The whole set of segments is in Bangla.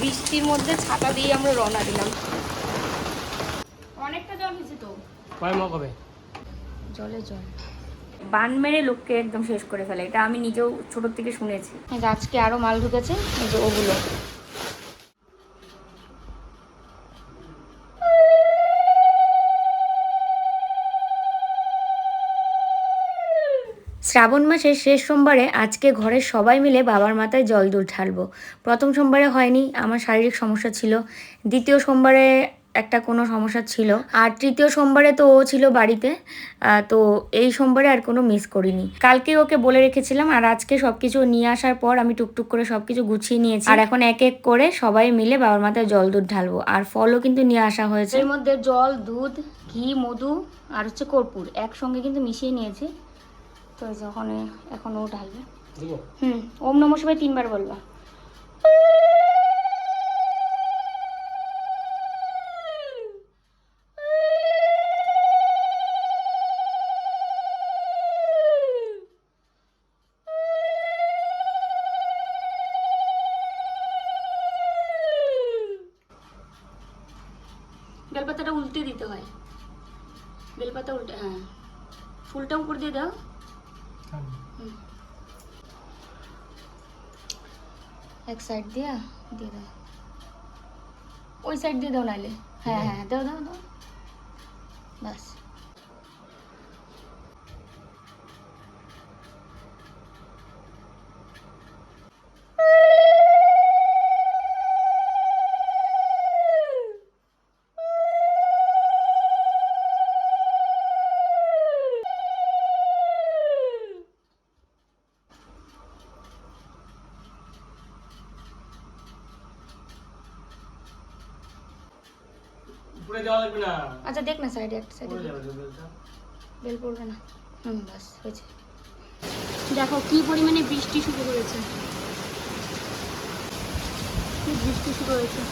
বৃষ্টির মধ্যে ছাতা দিয়ে আমরা রওনা দিলাম। অনেকটা জল হয়েছে তো? কয় মগ হবে? জলে জল। বান মেরে লোককে একদম শেষ করে ফেলে এটা আমি নিজেও ছোটোর থেকে শুনেছি। আজকে আরও মাল ঢুকেছে এই যে ওগুলো। শ্রাবণ মাসের শেষ সোমবারে আজকে ঘরের সবাই মিলে বাবার মাথায় জল দুধ ঢালবো। প্রথম সোমবারে হয়নি, আমার শারীরিক সমস্যা ছিল। দ্বিতীয় সোমবারে একটা কোনো সমস্যা ছিল। আর তৃতীয় সোমবারে তো ও ছিল বাড়িতে তো এই সোমবারে আর কোনো মিস করিনি। কালকে ওকে বলে রেখেছিলাম, আর আজকে সব কিছু নিয়ে আসার পর আমি টুকটুক করে সব কিছু গুছিয়ে নিয়েছি। আর এখন এক এক করে সবাই মিলে বাবার মাথায় জল দুধ ঢালবো, আর ফলও কিন্তু নিয়ে আসা হয়েছে। এর মধ্যে জল, দুধ, ঘি, মধু, আর হচ্ছে কর্পূর একসঙ্গে কিন্তু মিশিয়ে নিয়েছি। তো যখন এখন ও ঢালবে? হুম ওম নম শিবায় তিনবার বলবা। বেলপাতাটা উল্টে দিতে হয়। বেলপাতা উল্টে হ্যাঁ। ফুলটা উপর দিয়ে দাও। এক সাইড দিয়া দিয়ে দাও ওই সাইড দিয়ে দাও নাইলে হ্যাঁ হ্যাঁ দাও দাও দাও বাস উপরে যাওয়া লাগবে না। আচ্ছা দেখ না সাইডে একটা সাইডে বেল পড়বে না। হুম বাস হয়েছে। দেখো কি পরিমাণে বৃষ্টি শুরু হয়েছে কি বৃষ্টি শুরু হয়েছে।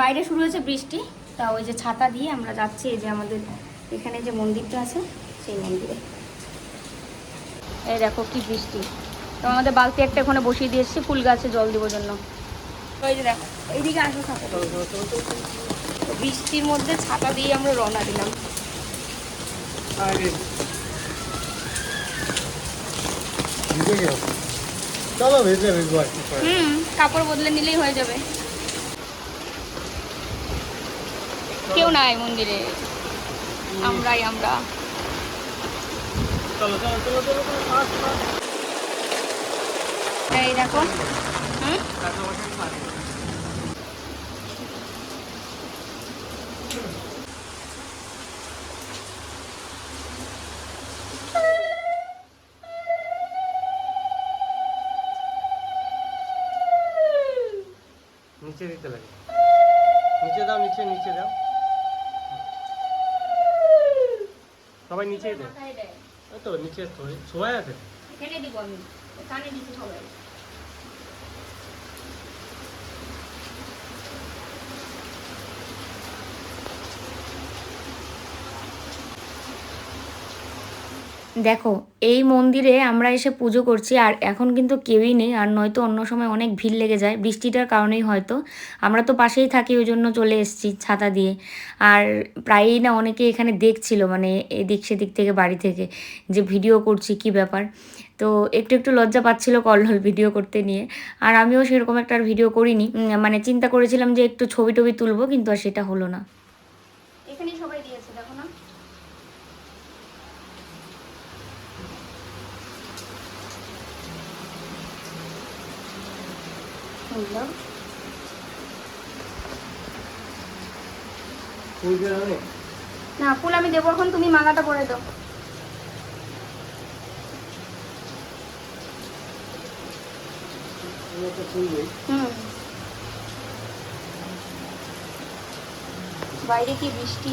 বাইরে শুরু হয়েছে বৃষ্টি। তা ওই যে ছাতা দিয়ে আমরা যাচ্ছি এই যে আমাদের এখানে যে মন্দিরটা আছে সেই মন্দিরে। এই দেখো কি বৃষ্টি। তো আমাদের বালতি একটা ওখানে বসিয়ে দিয়ে এসেছি ফুল গাছে জল দেওয়ার জন্য। ওই যে দেখো এইদিকে আসো ছাতা বৃষ্টির মধ্যে ছাতা দিয়ে আমরা রওনা দিলাম। কাপড় বদলে নিলেই হয়ে যাবে। কেউ নাই মন্দিরে। আমরাই আমরা। এই দেখো। হুম কাঁচামাটি পানি। নিচে দিতে লাগে নিচে দাও নিচে নিচে দাও সবাই নিচেই দেয় মাথায় দেয়। ওই তো নিচে থোড়ি- ছোঁয়াই আছে এখানে দিব আমি কানে দিতে সবাই দেখো, এই মন্দিরে আমরা এসে পুজো করছি আর এখন কিন্তু কেউই নেই আর নয়তো অন্য সময় অনেক ভিড় লেগে যায়। বৃষ্টিটার কারণেই হয়তো। আমরা তো পাশেই থাকি ওই জন্য চলে এসেছি ছাতা দিয়ে। আর প্রায়ই না অনেকে এখানে দেখছিল মানে এদিক সেদিক থেকে, বাড়ি থেকে, যে ভিডিও করছি কি ব্যাপার। তো একটু একটু লজ্জা পাচ্ছিল কল্লোল ভিডিও করতে নিয়ে। আর আমিও সেরকম একটা ভিডিও করিনি। মানে চিন্তা করেছিলাম যে একটু ছবি টবি তুলবো, কিন্তু আর সেটা হলো না। এখানেই সবাই দিয়েছে দেখো না না ফুল আমি দেবো এখন তুমি মালাটা পরে দাও। বাইরে কি বৃষ্টি?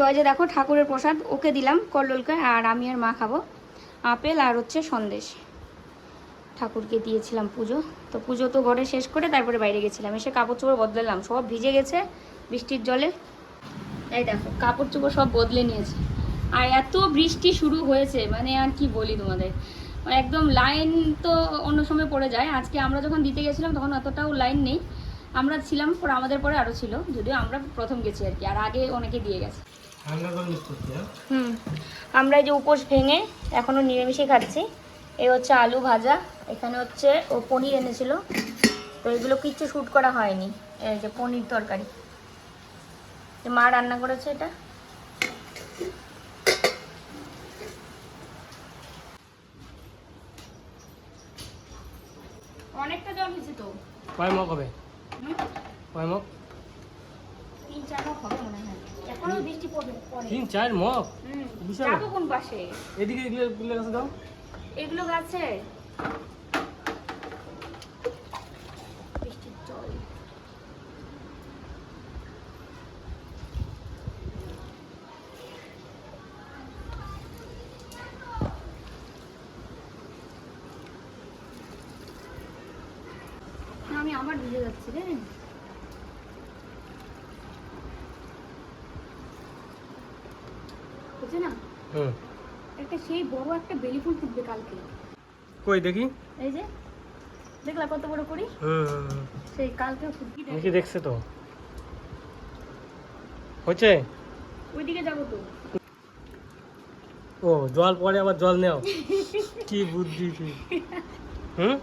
তো এই যে দেখো ঠাকুরের প্রসাদ, ওকে দিলাম কল্লোলকে আর আমি আর মা খাব। আপেল আর হচ্ছে সন্দেশ। ঠাকুরকে দিয়েছিলাম পুজো। তো পুজো তো ঘরে শেষ করে তারপরে বাইরে গেছিলাম। এসে কাপড় চোপড় বদলালাম। সব ভিজে গেছে বৃষ্টির জলে। এই দেখো কাপড় চোপড় সব বদলে নিয়েছে। আর এত বৃষ্টি শুরু হয়েছে মানে আর কি বলি তোমাদের? একদম লাইন তো অন্য সময় পড়ে যায়। আজকে আমরা যখন দিতে গেছিলাম তখন অতটাও লাইন নেই। আমরা ছিলাম, পর আমাদের পরে আরও ছিল। যদিও আমরা প্রথম গেছি আর কি, আর আগে অনেকে দিয়ে গেছে। হ্যাঁ? হুম আমরা এই যে উপোস ভেঙে এখনও নিরামিষে খাচ্ছি। এই হচ্ছে আলু ভাজা এখানে হচ্ছে ও পনির এনেছিল। তো এগুলো কিচ্ছু শ্যুট করা হয়নি এই যে পনির তরকারি। মা রান্না করেছে এটা? অনেকটা জল হয়েছে তো। কয় মগ হবে? কয় মগ? তিন চার মাস হবে মনে বৃষ্টি পড়বে তিন চার মগ? হুম বিশাল। যাব কোন পাশে? এদিকে এগুলো দাও। এগুলো গাছে? বৃষ্টির জল। না, আমি আবার ভিজে যাচ্ছি রে বুঝছে না হুম। একটা সেই বড় একটা বেলি ফুল ফুটবে কালকে। কই দেখি। এই যে দেখলা কত বড় করি? হুম। সেই কালকে ফুটকি দেখ দেখি দেখছে তো। হচ্ছে ওইদিকে যাব তো। ও জল পরে আবার জল নেও। কি বুদ্ধি কি হুম?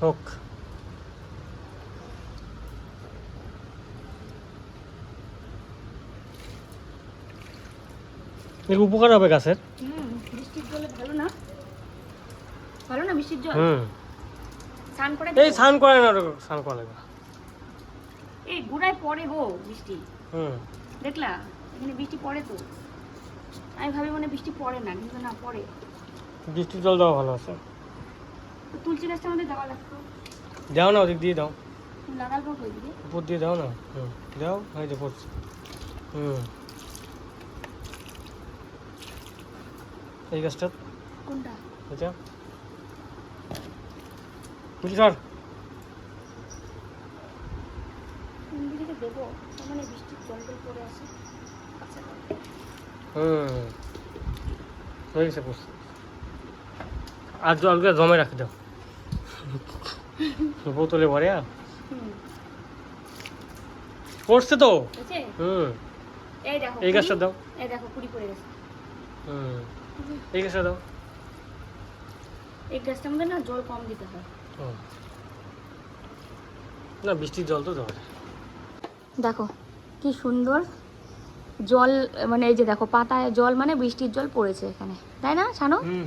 হোক। এর উপকার হবে গাছের? হুম বৃষ্টির জলে ভালো না? ভালো না বৃষ্টির জল? হুম। স্নান করে এই স্নান করে না স্নান করা লাগবে এই গুড়ায় পড়ে গো বৃষ্টি। হুম। দেখলা? এখানে বৃষ্টি পড়ে তো। আমি ভাবি মনে বৃষ্টি পড়ে না কিন্তু না পড়ে। বৃষ্টির জল দেওয়া ভালো আছে। তুলসী গাছটা আমাদের দেওয়া লাগতো। দাও না ওদিক দিয়ে দাও। লাগালবো কই দিকে উপর দিয়ে দাও না। হুম দাও এই যে পড়ছে হুম। এই গাছটা কোনটা? এটা বুঝি স্যার মানে জল জল আচ্ছা হয়ে গেছে আর জলকে জমে রাখি দাও বোতলে ভরে হুম। পড়ছে তো? হুম। এই গাছটা দাও। এই দেখো কুড়ি পড়ে গেছে। হুম। এই গাছটা দাও এই গাছটার মধ্যে না জল কম দিতে হয় না বৃষ্টির জল তো দেওয়া দেখো কি সুন্দর জল মানে এই যে দেখো পাতায় জল মানে বৃষ্টির জল পড়েছে এখানে তাই না হুম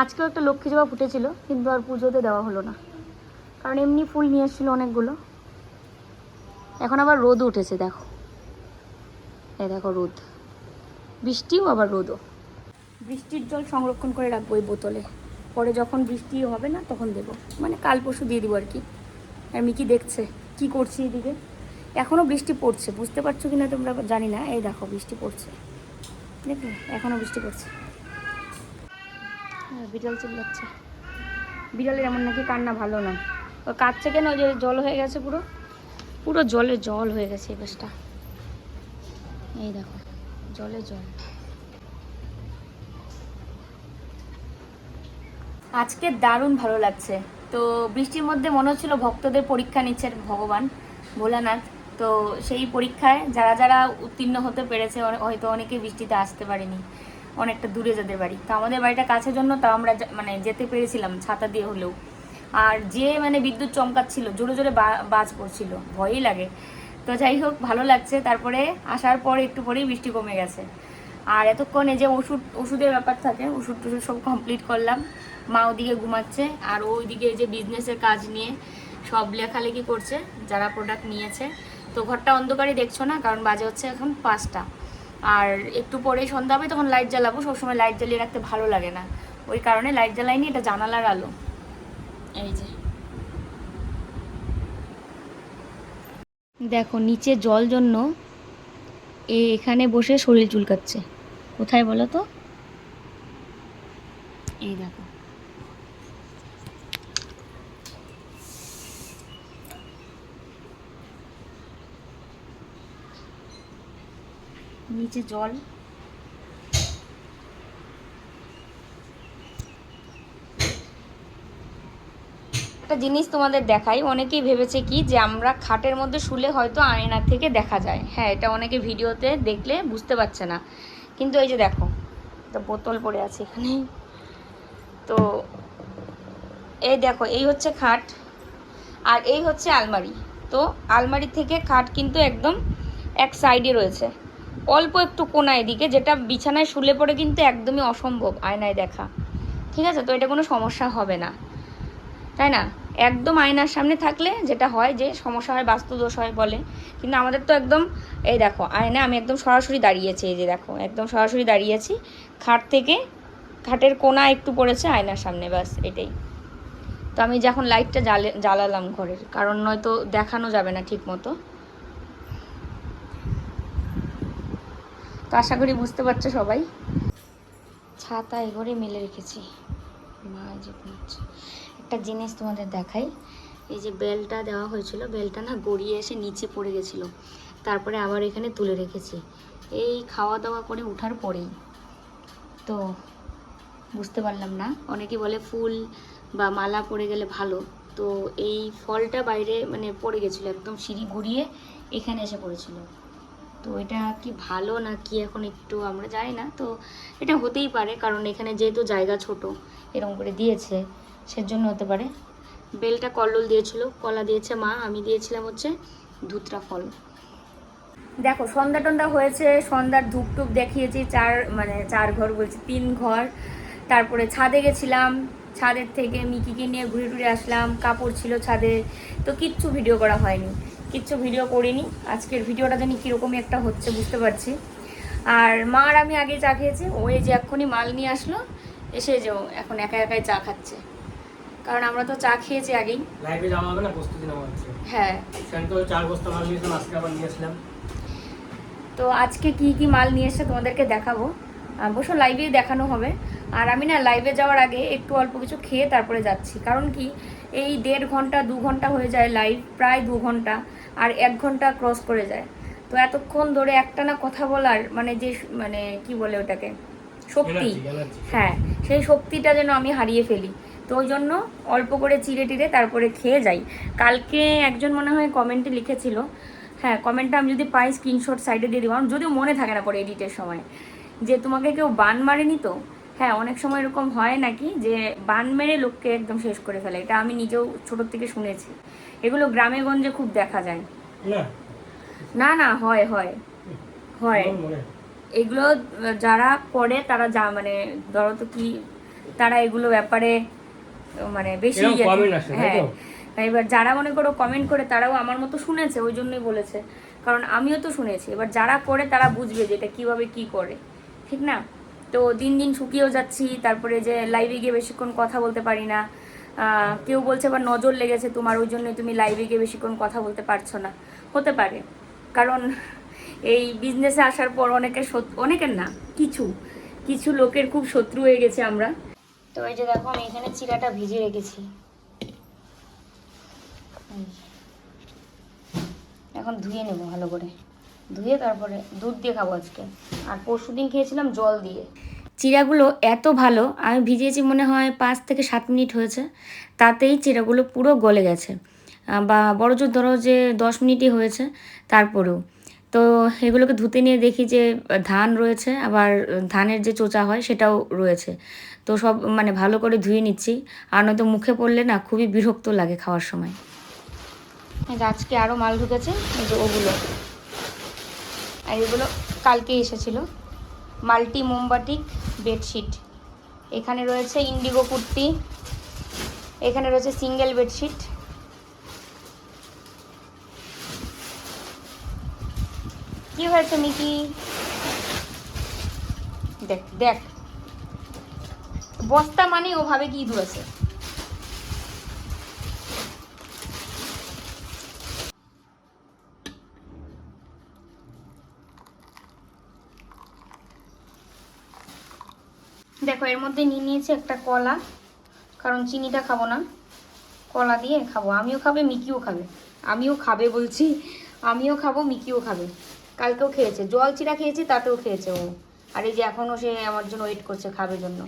আজকেও একটা লক্ষ্মী জবা ফুটেছিল কিন্তু আর পুজোতে দেওয়া হলো না কারণ এমনি ফুল নিয়ে এসেছিল অনেকগুলো এখন আবার রোদ উঠেছে দেখো এই দেখো রোদ বৃষ্টিও আবার রোদও বৃষ্টির জল সংরক্ষণ করে রাখব এই বোতলে। পরে যখন বৃষ্টি হবে না তখন দেবো। মানে কাল পরশু দিয়ে দিব আর কি আর মিকি দেখছে কি করছি এদিকে? এখনও বৃষ্টি পড়ছে বুঝতে পারছ কি না তোমরা জানি না। এই দেখো বৃষ্টি পড়ছে। দেখলে এখনও বৃষ্টি পড়ছে। হ্যাঁ, বিড়াল চিল্লাচ্ছে। বিড়ালের এমন নাকি কান্না ভালো না। ও কাঁদছে কেন? ওই যে জল হয়ে গেছে পুরো। পুরো জলে জল হয়ে গেছে এই এই দেখো জলে জল। আজকে দারুণ ভালো লাগছে। তো বৃষ্টির মধ্যে মনে হচ্ছিল ভক্তদের পরীক্ষা নিচ্ছেন ভগবান, ভোলানাথ। তো সেই পরীক্ষায় যারা যারা উত্তীর্ণ হতে পেরেছে হয়তো অনেকে বৃষ্টিতে আসতে পারেনি, অনেকটা দূরে যাদের বাড়ি। তো আমাদের বাড়িটা কাছের জন্য তাও আমরা মানে যেতে পেরেছিলাম ছাতা দিয়ে হলেও। আর যে মানে বিদ্যুৎ চমকাচ্ছিল, জোরে জোরে বাজ পড়ছিল, ভয়ই লাগে। তো যাই হোক, ভালো লাগছে। তারপরে আসার পর একটু পরেই বৃষ্টি কমে গেছে। আর এতক্ষণ এই যে ওষুধ, ওষুধের ব্যাপার থাকে ওষুধ টষুধ সব কমপ্লিট করলাম। মা ওদিকে ঘুমাচ্ছে আর ওইদিকে যে বিজনেসের কাজ নিয়ে সব লেখালেখি করছে, যারা প্রোডাক্ট নিয়েছে। তো ঘরটা অন্ধকারই দেখছ না? কারণ বাজে হচ্ছে এখন পাঁচটা। আর একটু পরে সন্ধ্যা হবে, তখন লাইট জ্বালাবো। সবসময় লাইট জ্বালিয়ে রাখতে ভালো লাগে না। ওই কারণে লাইট জ্বালাইনি, এটা জানালার আলো। এই যে। দেখো, নিচে জল জন্য এ এখানে বসে শরীর চুলকাচ্ছে। কোথায় বলো তো? এই দেখো। নিচে জল। একটা জিনিস তোমাদের দেখাই, অনেকেই ভেবেছে কি যে আমরা খাটের মধ্যে শুলে হয়তো আয়না থেকে দেখা যায়। হ্যাঁ এটা অনেকে ভিডিওতে দেখলে বুঝতে পারছে না। কিন্তু এই যে দেখো, একটা বোতল পড়ে আছে এখানে। তো এই দেখো, এই হচ্ছে খাট আর এই হচ্ছে আলমারি। তো আলমারি থেকে খাট কিন্তু একদম এক সাইডে রয়েছে। অল্প একটু কোনা এদিকে, যেটা বিছানায় শুলে পড়ে কিন্তু একদমই অসম্ভব আয়নায় দেখা। ঠিক আছে? তো এটা কোনো সমস্যা হবে না। তাই না? একদম আয়নার সামনে থাকলে যেটা হয় যে সমস্যা হয়, বাস্তুদোষ হয় বলে। কিন্তু আমাদের তো একদম, এই দেখো আয়না আমি একদম সরাসরি দাঁড়িয়েছি, এই যে দেখো, একদম সরাসরি দাঁড়িয়েছি। খাট থেকে খাটের কোনা একটু পড়েছে আয়নার সামনে, ব্যাস, এটাই। তো আমি যখন লাইটটা জ্বালে জ্বালালাম ঘরের, কারণ নয়তো দেখানো যাবে না ঠিক মতো তো আশা করি বুঝতে পারছ সবাই। ছাতা এগোরে মেলে রেখেছি। মা যে একটা জিনিস তোমাদের দেখাই। এই যে বেলটা দেওয়া হয়েছিল, বেলটা না গড়িয়ে এসে নিচে পড়ে গেছিল। তারপরে আবার এখানে তুলে রেখেছি। এই খাওয়া দাওয়া করে ওঠার পরেই। তো বুঝতে পারলাম না। অনেকে বলে ফুল বা মালা পড়ে গেলে ভালো। তো এই ফলটা বাইরে মানে পড়ে গেছিল, একদম সিঁড়ি ঘুরিয়ে এখানে এসে পড়েছিল। তো এটা কি ভালো না কি এখন একটু আমরা জানি না। তো এটা হতেই পারে কারণ এখানে যেহেতু জায়গা ছোট, এরকম করে দিয়েছে, সেজন্য হতে পারে। বেলটা কল্লোল দিয়েছিল, কলা দিয়েছে মা, আমি দিয়েছিলাম হচ্ছে ধুতরা ফল। দেখো, সন্ধ্যা টন্ধা হয়েছে, সন্ধ্যার ধূপ টুপ দেখিয়েছি, চার মানে চার ঘর বলছি, তিন ঘর। তারপরে ছাদে গেছিলাম, ছাদের থেকে মিকিকে নিয়ে ঘুরে টুরে আসলাম, কাপড় ছিল ছাদে, তো কিচ্ছু ভিডিও করা হয়নি। কিচ্ছু ভিডিও করিনি। আজকের ভিডিওটা জানি কীরকমই একটা হচ্ছে বুঝতে পারছি। আর মা আর আমি আগে চা খেয়েছি ও এই যে এক্ষুনি মাল নিয়ে আসলো এসে যে এখন একা একাই চা খাচ্ছে। কারণ আমরা তো চা খেয়েছি আগেই। লাইভে যাওয়া হবে না প্রস্তুতি নেওয়া হচ্ছে। হ্যাঁ। তো চার বস্তা মাল নিয়েছিলাম আজকে আবার নিয়ে আসলাম। তো আজকে কি কি মাল নিয়ে এসে তোমাদেরকে দেখাবো। অবশ্য লাইভে দেখানো হবে। আর আমি না লাইভে যাওয়ার আগে একটু অল্প কিছু খেয়ে তারপরে যাচ্ছি। কারণ কি এই দেড় ঘণ্টা দু ঘণ্টা হয়ে যায় লাইভ প্রায় দু ঘণ্টা আর এক ঘণ্টা ক্রস করে যায়। তো এতক্ষণ ধরে একটা না কথা বলার মানে যে মানে কি বলে ওটাকে শক্তি। হ্যাঁ সেই শক্তিটা যেন আমি হারিয়ে ফেলি। তো ওই জন্য অল্প করে চিড়ে টিড়ে তারপরে খেয়ে যাই। কালকে একজন মনে হয় কমেন্টে লিখেছিল হ্যাঁ কমেন্টটা আমি যদি পাই স্ক্রিনশট সাইডে দিয়ে দিব। আমার যদিও মনে থাকে না পরে এডিটের সময়। যে তোমাকে কেউ বান মারেনি তো? হ্যাঁ অনেক সময় এরকম হয় নাকি যে বান মেরে লোককে একদম শেষ করে ফেলে? এটা আমি নিজেও ছোটোর থেকে শুনেছি। এগুলো গ্রামে গঞ্জে খুব দেখা যায়। না। না হয় হয়। হয়। এগুলো যারা করে তারা যা মানে ধরো তো কি তারা এগুলো ব্যাপারে মানে বেশি ইয়ে- হ্যাঁ। এবার যারা মনে করো কমেন্ট করে তারাও আমার মতো শুনেছে ওই জন্যই বলেছে। কারণ আমিও তো শুনেছি। এবার যারা করে তারা বুঝবে যে এটা কীভাবে কি করে। ঠিক না? তো দিন দিন শুকিয়েও যাচ্ছি, তারপরে যে লাইভে গিয়ে বেশিক্ষণ কথা বলতে পারি না। কেউ বলছে আবার নজর লেগেছে তোমার, ওই জন্যই তুমি লাইভে গিয়ে বেশিক্ষণ কথা বলতে পারছ না। হতে পারে। কারণ এই বিজনেসে আসার পর অনেকের অনেকের না, কিছু কিছু লোকের খুব শত্রু হয়ে গেছে আমরা। তো এই যে দেখো, আমি এখানে চিরাটা ভিজে রেখেছি। এখন ধুয়ে নেব ভালো করে। ধুয়ে তারপরে দুধ দিয়ে খাব আজকে। আর পরশু দিন খেয়েছিলাম জল দিয়ে। চিড়াগুলো এত ভালো আমি ভিজিয়েছি মনে হয় পাঁচ থেকে সাত মিনিট হয়েছে তাতেই চিড়াগুলো পুরো গলে গেছে। বা বড় জোর ধরো যে দশ মিনিটই হয়েছে তারপরেও। তো এগুলোকে ধুতে নিয়ে দেখি যে ধান রয়েছে আবার ধানের যে চোচা হয় সেটাও রয়েছে। তো সব মানে ভালো করে ধুয়ে নিচ্ছি আর নয়তো মুখে পড়লে না খুবই বিরক্ত লাগে খাওয়ার সময়। আজকে আরও মাল ঢুকেছে ওগুলো। আর এগুলো কালকে এসেছিল। মাল্টি মোমবাটিক বেডশিট। এখানে রয়েছে ইন্ডিগো কুর্তি। এখানে রয়েছে সিঙ্গেল বেডশিট কি হয়েছে, মিকি? দেখ দেখ। বস্তা মানে ওভাবে কি ধরেছে দেখো এর মধ্যে নিয়ে নিয়েছি একটা কলা কারণ চিনিটা খাব না। কলা দিয়ে খাব। আমিও খাবে মিকিও খাবে। আমিও খাবে বলছি। আমিও খাব মিকিও খাবে। কালকেও খেয়েছে। জল চিরা খেয়েছে তাতেও খেয়েছে ও। আর এই যে এখনও সে আমার জন্য ওয়েট করছে খাবে জন্য।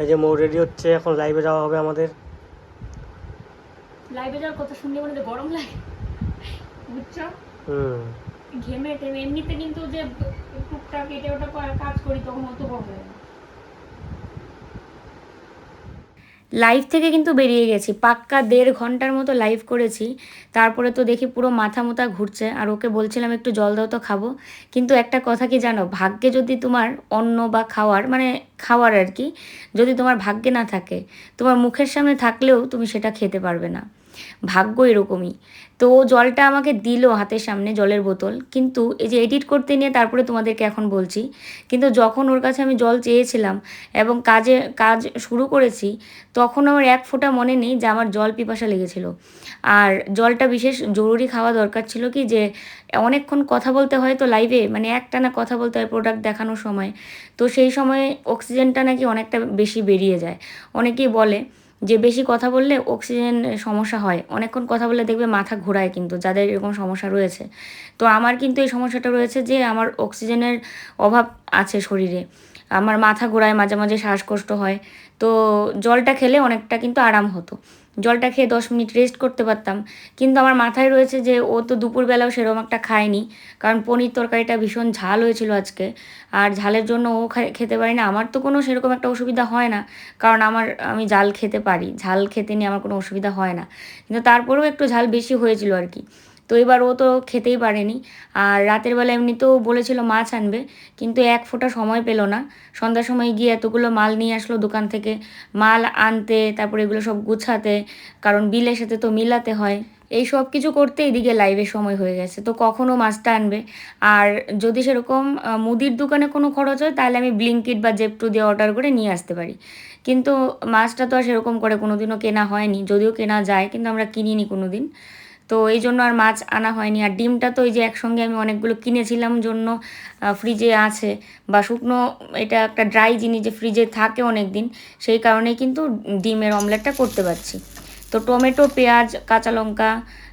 এই যে মৌ রেডি হচ্ছে এখন লাইভে যাওয়া হবে আমাদের। লাইভে যাওয়ার কথা শুনলে মনে গরম লাগে। বুঝছ হুম। ঘেমে টেমে, এমনিতে কিন্তু যে টুকটাক এটা ওটা কাজ করি, তখন অত না লাইভ থেকে কিন্তু বেরিয়ে গেছি। পাক্কা দেড় ঘণ্টার মতো লাইভ করেছি। তারপরে তো দেখি পুরো মাথা মোথা ঘুরছে। আর ওকে বলছিলাম, একটু জল দাও তো, খাব। কিন্তু একটা কথা কি জানো? ভাগ্যে যদি তোমার অন্ন বা খাওয়ার মানে খাওয়ার আর কি, যদি তোমার ভাগ্যে না থাকে, তোমার মুখের সামনে থাকলেও তুমি সেটা খেতে পারবে না। ভাগ্য এরকমই। তো জলটা আমাকে দিল হাতের সামনে জলের বোতল। কিন্তু এই যে এডিট করতে নিয়ে তারপরে তোমাদেরকে এখন বলছি, কিন্তু যখন ওর কাছে আমি জল চেয়েছিলাম এবং কাজে, কাজ শুরু করেছি, তখন আমার এক ফোঁটা মনে নেই যে আমার জল পিপাসা লেগেছিল। আর জলটা বিশেষ জরুরি খাওয়া দরকার ছিল কি যে অনেকক্ষণ কথা বলতে হয় তো লাইভে মানে একটানা কথা বলতে হয় প্রোডাক্ট দেখানোর সময়। তো সেই সময় অক্সিজেনটা নাকি অনেকটা বেশি বেরিয়ে যায়। অনেকেই বলে যে বেশি কথা বললে অক্সিজেন সমস্যা হয়। অনেকক্ষণ কথা বললে দেখবে মাথা ঘোরায় কিন্তু, যাদের এরকম সমস্যা রয়েছে। তো আমার কিন্তু এই সমস্যাটা রয়েছে যে আমার অক্সিজেনের অভাব আছে শরীরে। আমার মাথা ঘোরায়, মাঝে মাঝে শ্বাসকষ্ট হয়। তো জলটা খেলে অনেকটা কিন্তু আরাম হতো। জলটা খেয়ে দশ মিনিট রেস্ট করতে পারতাম। কিন্তু আমার মাথায় রয়েছে যে, ও তো দুপুরবেলাও সেরকম একটা খায়নি। কারণ পনির তরকারিটা ভীষণ ঝাল হয়েছিল আজকে। আর ঝালের জন্য ও খেতে পারি না। আমার তো কোনো সেরকম একটা অসুবিধা হয় না। কারণ আমার, আমি ঝাল খেতে পারি। ঝাল খেতে নিয়ে আমার কোনো অসুবিধা হয় না। কিন্তু তারপরেও একটু ঝাল বেশি হয়েছিল আর কি। তো এবার ও তো খেতেই পারেনি। আর রাতের বেলা এমনিতেও বলেছিল মাছ আনবে, কিন্তু এক ফোঁটা সময় পেল না। সন্ধ্যার সময় গিয়ে এতগুলো মাল নিয়ে আসলো দোকান থেকে। মাল আনতে, তারপরে এগুলো সব গুছাতে, কারণ বিলের সাথে তো মিলাতে হয়। এই সব কিছু করতে এদিকে লাইভের সময় হয়ে গেছে। তো কখনও মাছটা আনবে। আর যদি সেরকম মুদির দোকানে কোনো খরচ হয়, তাহলে আমি ব্লিঙ্কিট বা জেপটু দিয়ে অর্ডার করে নিয়ে আসতে পারি। কিন্তু মাছটা তো আর সেরকম করে কোনোদিনও কেনা হয়নি। যদিও কেনা যায়, কিন্তু আমরা কিনিনি কোনো দিন তো এই জন্য আর মাছ আনা হয়নি। আর ডিমটা তো ওই যে একসঙ্গে আমি অনেকগুলো কিনেছিলাম জন্য ফ্রিজে আছে বা শুকনো, এটা একটা ড্রাই জিনিস যে ফ্রিজে থাকে অনেক দিন সেই কারণেই কিন্তু ডিমের অমলেটটা করতে পারছি। তো টমেটো, পেঁয়াজ, কাঁচা লঙ্কা,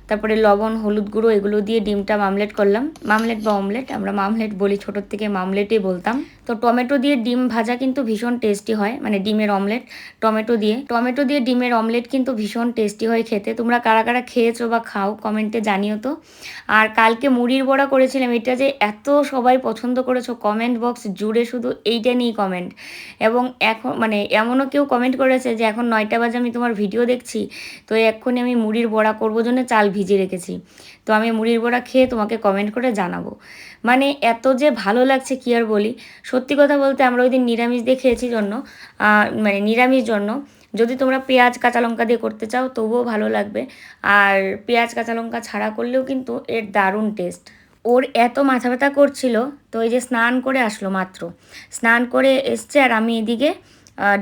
তারপরে লবণ, হলুদ গুঁড়ো, এগুলো দিয়ে ডিমটা মামলেট করলাম। মামলেট বা অমলেট আমরা মামলেট বলি, ছোটোর থেকে মামলেটই বলতাম। তো টমেটো দিয়ে ডিম ভাজা কিন্তু ভীষণ টেস্টি হয় মানে ডিমের অমলেট। টমেটো দিয়ে টমেটো দিয়ে ডিমের অমলেট কিন্তু ভীষণ টেস্টি হয় খেতে। তোমরা কারা কারা খেয়েছো বা খাও, কমেন্টে জানিও তো। আর কালকে মুড়ির বড়া করেছিলাম, এটা যে এত সবাই পছন্দ করেছ, কমেন্ট বক্স জুড়ে শুধু এইটা নিয়েই কমেন্ট। এবং এখন মানে এমনও কেউ কমেন্ট করেছে যে এখন নয়টা বাজে আমি তোমার ভিডিও দেখছি, তো এক্ষুনি আমি মুড়ির বড়া করব জন্য চাল ভিজিয়ে রেখেছি। তো আমি মুড়ির বড়া খেয়ে তোমাকে কমেন্ট করে জানাব। মানে এত যে ভালো লাগছে কি আর বলি? সত্যি কথা বলতে আমরা ওই দিন নিরামিষ দিয়ে খেয়েছি জন্য মানে নিরামিষ জন্য। যদি তোমরা পেঁয়াজ, কাঁচা লঙ্কা দিয়ে করতে চাও, তবুও ভালো লাগবে। আর পেঁয়াজ, কাঁচা লঙ্কা ছাড়া করলেও কিন্তু এর দারুণ টেস্ট ওর এত মাথা ব্যথা করছিল, তো এই যে স্নান করে আসলো মাত্র। স্নান করে এসছে আর আমি এদিকে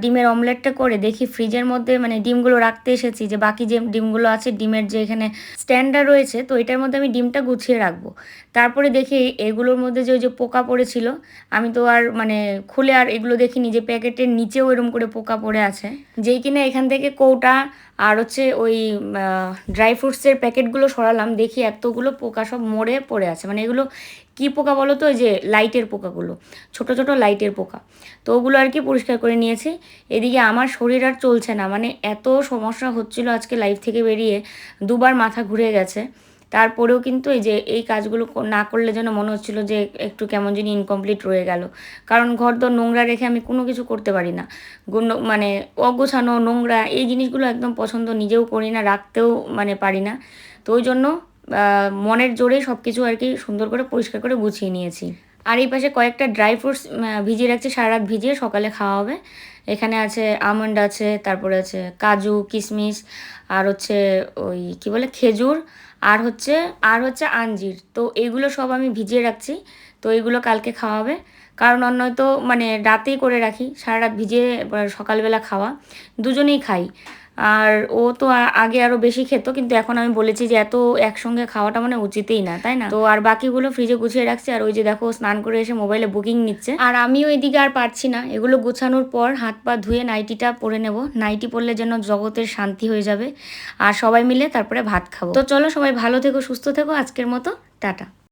ডিমের অমলেটটা করে দেখি ফ্রিজের মধ্যে মানে ডিমগুলো রাখতে এসেছি, যে বাকি যে ডিমগুলো আছে, ডিমের যে এখানে স্ট্যান্ডার রয়েছে, তো এটার মধ্যে আমি ডিমটা গুছিয়ে রাখব। তারপরে দেখি এগুলোর মধ্যে যে ওই যে পোকা পড়েছিল, আমি তো আর মানে খুলে আর এগুলো দেখিনি, যে প্যাকেটের নিচেও এরম করে পোকা পড়ে আছে। যেই কিনা এখান থেকে কৌটা আর হচ্ছে ওই ড্রাই ফ্রুটসের প্যাকেটগুলো সরালাম, দেখি এতগুলো পোকা সব মরে পড়ে আছে। মানে এগুলো কী পোকা বলো তো, ওই যে লাইটের পোকাগুলো, ছোট ছোট লাইটের পোকা। তো ওগুলো আর কি পরিষ্কার করে নিয়েছি। এদিকে আমার শরীর আর চলছে না মানে এত সমস্যা হচ্ছিল আজকে লাইফ থেকে বেরিয়ে, দুবার মাথা ঘুরে গেছে। তারপরেও কিন্তু এই যে, এই কাজগুলো না করলে যেন মনে হচ্ছিল যে একটু কেমন জানি ইনকমপ্লিট রয়ে গেল। কারণ ঘর দর নোংরা রেখে আমি কোনো কিছু করতে পারি না। মানে অগোছানো, নোংরা, এই জিনিসগুলো একদম পছন্দ নিজেও করি না, রাখতেও মানে পারি না। তো ওই জন্য মনের জোরেই সব কিছু আর কি সুন্দর করে পরিষ্কার করে গুছিয়ে নিয়েছি। আর এই পাশে কয়েকটা ড্রাই ফ্রুটস ভিজিয়ে রাখছি সারা রাত ভিজিয়ে সকালে খাওয়া হবে। এখানে আছে আমন্ড আছে, তারপরে আছে কাজু কিশমিশ আর হচ্ছে ওই কি বলে, খেজুর আর হচ্ছে আর হচ্ছে আঞ্জির। তো এগুলো সব আমি ভিজিয়ে রাখছি। তো এগুলো কালকে খাওয়া হবে। কারণ অন্য তো মানে রাতেই করে রাখি। সারা রাত ভিজিয়ে সকালবেলা খাওয়া। দুজনেই খাই। আর ও তো আগে আরও বেশি খেত, কিন্তু এখন আমি বলেছি যে এত একসঙ্গে খাওয়াটা মানে উচিতই না, তাই না? তো আর বাকিগুলো ফ্রিজে গুছিয়ে রাখছি, আর ওই যে দেখো স্নান করে এসে মোবাইলে বুকিং নিচ্ছে। আর আমিও এদিকে আর পারছি না, এগুলো গুছানোর পর হাত পা ধুয়ে নাইটিটা পরে নেব। নাইটি পরলে যেন জগতের শান্তি হয়ে যাবে। আর সবাই মিলে তারপরে ভাত খাব। তো চলো সবাই ভালো থেকো, সুস্থ থেকো, আজকের মতো, টাটা।